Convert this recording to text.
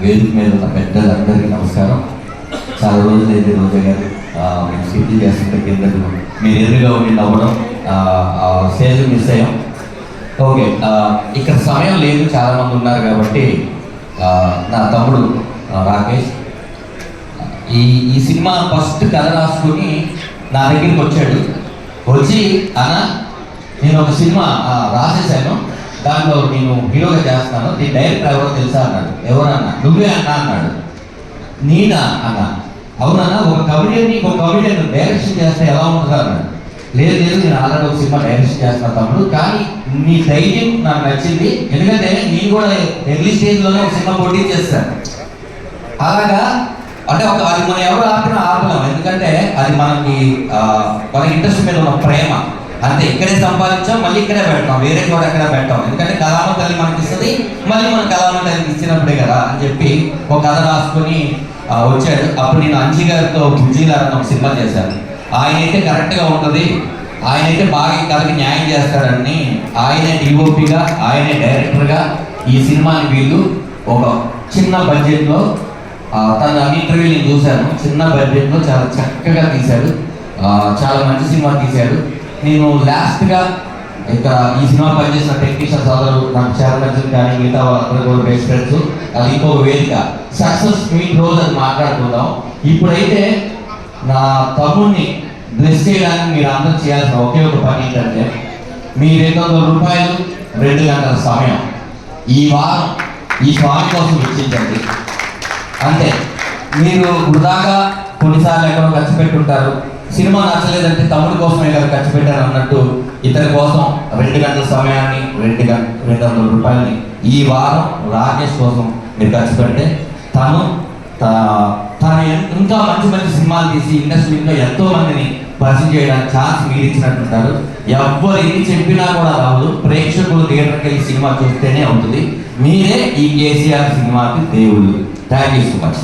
వేదిక మీద ఉన్న పెద్దలందరికీ నమస్కారం. చాలా రోజులు అయితే రోజా గారు మేము సిద్ధి చేస్తుంటే కింద మీరు ఎదురుగా ఉండి నవ్వడం స్టేజ్ మిస్ అయ్యాం. ఓకే ఇక్కడ సమయం లేదు చాలా మంది ఉన్నారు కాబట్టి నా తమ్ముడు రాకేష్ ఈ ఈ సినిమా ఫస్ట్ కథ రాసుకుని నా దగ్గరికి వచ్చాడు. వచ్చి అన్న నేను ఒక సినిమా ఆ, రాసేసాను దాంట్లో నేను హీరోగా చేస్తాను నీ డైరెక్టర్ ఎవరో తెలుసా అన్నాడు. ఎవరన్నా? నువ్వే అన్నా అన్నాడు. నేనా అన్న? అవునన్నా ఒక కవిడియన్ని ఒక కవిడియన్ డైరెక్షన్ చేస్తే ఎలా ఉంటుంది అన్నాడు. లేదు లేదు నేను ఆల్రెడీ ఒక సినిమా డైరెక్షన్ చేస్తాను తమ్ముడు కానీ నీ ధైర్యం నాకు నచ్చింది. ఎందుకంటే నేను కూడా ఎర్లీ స్టేజ్లోనే ఒక సినిమా పోటీ చేస్తాను అలాగా అంటే ఒక అది మనం ఎవరు ఆపినా ఆపలేం. ఎందుకంటే అది మనకి మన ఇంట్రెస్ట్ మీద ఉన్న ప్రేమ. అంతే ఇక్కడే సంపాదించాం మళ్ళీ ఇక్కడే పెడతాం. వేరే చోట ఎక్కడ పెట్టాం. ఎందుకంటే కళామ తల్లి మనకి ఇస్తుంది మళ్ళీ మన కళామ తల్లికి ఇచ్చినప్పుడే కదా అని చెప్పి ఒక కథ రాసుకొని వచ్చాడు. అప్పుడు నేను అంజీ గారితో బుజ్జీలారని ఒక సినిమా చేశాను. ఆయన అయితే కరెక్ట్గా ఉంటుంది. ఆయన అయితే బాగా కథకి న్యాయం చేస్తాడని ఆయనే డిఓపిగా ఆయనే డైరెక్టర్గా ఈ సినిమాని వీళ్ళు ఒక చిన్న బడ్జెట్లో తన ఇంటర్వ్యూ నేను చూశాను. చిన్న బడ్జెట్లో చాలా చక్కగా తీశాడు. చాలా మంచి సినిమా తీశాడు. నేను లాస్ట్గా ఇక్కడ ఈ సినిమా పనిచేసిన టెక్నీషియన్ సోదరు నాకు చాలా కానీ మిగతా వాళ్ళందరూ కూడా బెస్ట్ ఫ్రెండ్స్ అది ఇంకో వేదిక. సక్సెస్ మీట్ రోజు అని మాట్లాడుకుందాం. ఇప్పుడైతే నా తమ్ముడిని బ్లెస్ చేయడానికి మీరు అందరూ చేయాల్సిన ఒకే ఒక పని ఏంటంటే మీ రెండు వందల రూపాయలు రెండు గంటల సమయం ఈ వారం ఈ స్వామి కోసం ఇచ్చిందండి అంతే. మీరు వృధాగా కొన్నిసార్లు ఎక్కడో ఖర్చు పెట్టుంటారు. సినిమా నచ్చలేదంటే తమ్ముడి కోసమే కదా ఖర్చు పెట్టారు అన్నట్టు ఇతని కోసం రెండు గంటల సమయాన్ని రెండు గంట రెండు వందల రూపాయలని ఈ వారం రాకేష్ కోసం మీరు ఖర్చు పెడితే తను తను ఇంకా మంచి మంచి సినిమాలు తీసి ఇండస్ట్రీలో ఎంతో మందిని పరిచయం చేయడానికి ఛాన్స్ మీరు ఇచ్చినట్టుంటారు. ఎవరు ఎన్ని చెప్పినా కూడా రాదు ప్రేక్షకులు థియేటర్కి వెళ్ళి సినిమా చూస్తేనే అవుతుంది మీరే ఈ కేసీఆర్ సినిమాకి దేవుళ్ళు. Thank you so much.